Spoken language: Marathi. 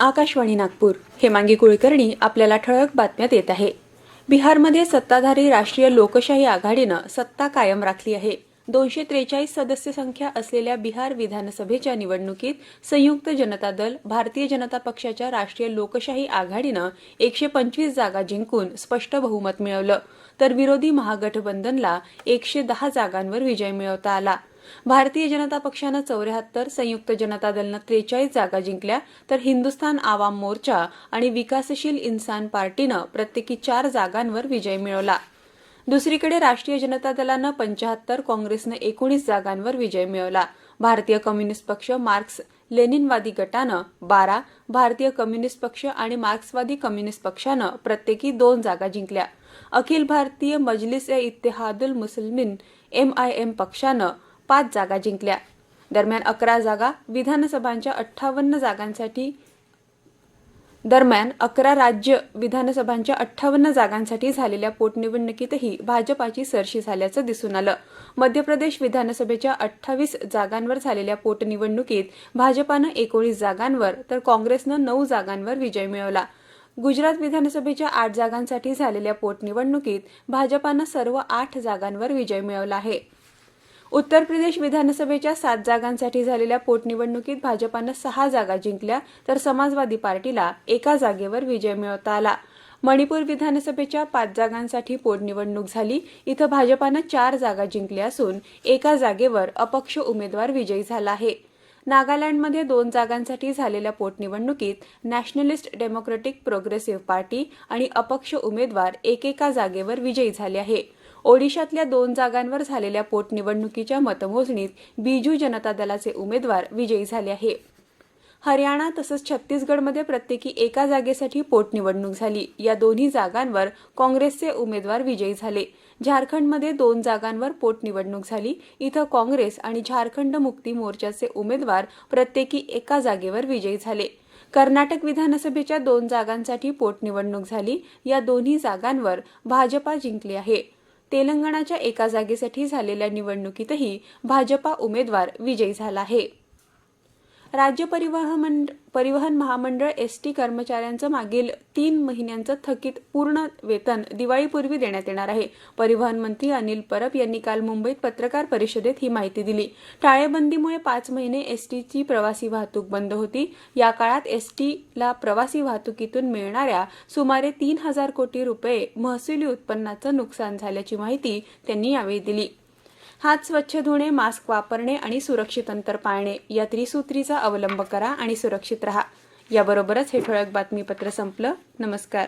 आकाशवाणी नागपूर. हेमांगी कुलकर्णी आपल्याला ठळक बातम्या देत आहे. बिहारमध्ये सत्ताधारी राष्ट्रीय लोकशाही आघाडीनं सत्ता कायम राखली आहे. दोनशे त्रेचाळीस सदस्य संख्या असलेल्या बिहार विधानसभेच्या निवडणुकीत संयुक्त जनता दल भारतीय जनता पक्षाच्या राष्ट्रीय लोकशाही आघाडीनं एकशे पंचवीस जागा जिंकून स्पष्ट बहुमत मिळवलं. तर विरोधी महागठबंधनला एकशे दहा जागांवर विजय मिळवता आला. भारतीय जनता पक्षानं चौऱ्याहत्तर संयुक्त जनता दलनं त्रेचाळीस जागा जिंकल्या तर हिंदुस्थान आवाम मोर्चा आणि विकासशील इन्सान पार्टीनं प्रत्येकी चार जागांवर विजय मिळवला. दुसरीकडे राष्ट्रीय जनता दलानं पंचाहत्तर काँग्रेसनं एकोणीस जागांवर विजय मिळवला. भारतीय कम्युनिस्ट पक्ष मार्क्स लेनिनवादी गटानं बारा भारतीय कम्युनिस्ट पक्ष आणि मार्क्सवादी कम्युनिस्ट पक्षानं प्रत्येकी दोन जागा जिंकल्या. अखिल भारतीय मजलिस ए इत्तेहादुल मुस्लिमीन एमआयएम पक्षानं पाच जागा जिंकल्या. दरम्यान अकरा जागा विधानसभांच्या अठ्ठावन्न जागांसाठी दरम्यान अकरा राज्य विधानसभांच्या अठ्ठावन्न जागांसाठी झालेल्या पोटनिवडणुकीतही भाजपाची सरशी झाल्याचं दिसून आलं. मध्य प्रदेश विधानसभेच्या अठ्ठावीस जागांवर झालेल्या पोटनिवडणुकीत भाजपानं एकोणीस जागांवर तर काँग्रेसनं नऊ जागांवर विजय मिळवला. गुजरात विधानसभेच्या आठ जागांसाठी झालेल्या पोटनिवडणुकीत भाजपानं सर्व आठ जागांवर विजय मिळवला आहे. उत्तर प्रदेश विधानसभेच्या सात जागांसाठी झालेल्या पोटनिवडणुकीत भाजपानं सहा जागा जिंकल्या तर समाजवादी पार्टीला एका जागेवर विजय मिळवता आला. मणिपूर विधानसभेच्या पाच जागांसाठी पोटनिवडणूक झाली. इथं भाजपानं चार जागा जिंकल्या असून एका जागेवर अपक्ष उमेदवार विजयी झाला आहे. नागालँडमध्ये दोन जागांसाठी झालेल्या पोटनिवडणुकीत नॅशनलिस्ट डेमोक्रेटिक प्रोग्रेसिव्ह पार्टी आणि अपक्ष उमेदवार एकेका जागेवर विजयी झाले आहे. ओडिशातल्या दोन जागांवर झालेल्या पोटनिवडणुकीच्या मतमोजणीत बिजू जनता दलाचे उमेदवार विजयी झाले आहे. हरियाणा तसंच छत्तीसगडमध्ये प्रत्येकी एका जागेसाठी पोटनिवडणूक झाली. या दोन्ही जागांवर काँग्रेसचे उमेदवार विजयी झाले. झारखंडमध्ये दोन जागांवर पोटनिवडणूक झाली. इथं काँग्रेस आणि झारखंड मुक्ती मोर्चाचे उमेदवार प्रत्येकी एका जागेवर विजयी झाले. कर्नाटक विधानसभेच्या दोन जागांसाठी पोटनिवडणूक झाली. या दोन्ही जागांवर भाजपा जिंकली आहे. तेलंगणाच्या एका जागेसाठी झालेल्या निवडणुकीतही भाजपा उमेदवार विजयी झाला आहे. राज्य परिवहन परिवहन महामंडळ एस टी कर्मचाऱ्यांचं मागील तीन महिन्यांचं थकीत पूर्ण वेतन दिवाळीपूर्वी देण्यात येणार आहे. परिवहन मंत्री अनिल परब यांनी काल मुंबईत पत्रकार परिषदेत ही माहिती दिली. टाळेबंदीमुळे पाच महिने एस टीची प्रवासी वाहतूक बंद होती. या काळात एस टीला प्रवासी वाहतुकीतून मिळणाऱ्या सुमारे तीन हजार कोटी रुपये महसुली उत्पन्नाचं नुकसान झाल्याची माहिती त्यांनी यावेळी दिली. हात स्वच्छ धुणे मास्क वापरणे आणि सुरक्षित अंतर पाळणे या त्रिसूत्रीचा अवलंब करा आणि सुरक्षित रहा. याबरोबरच हे ठळक बातमीपत्र संपलं. नमस्कार.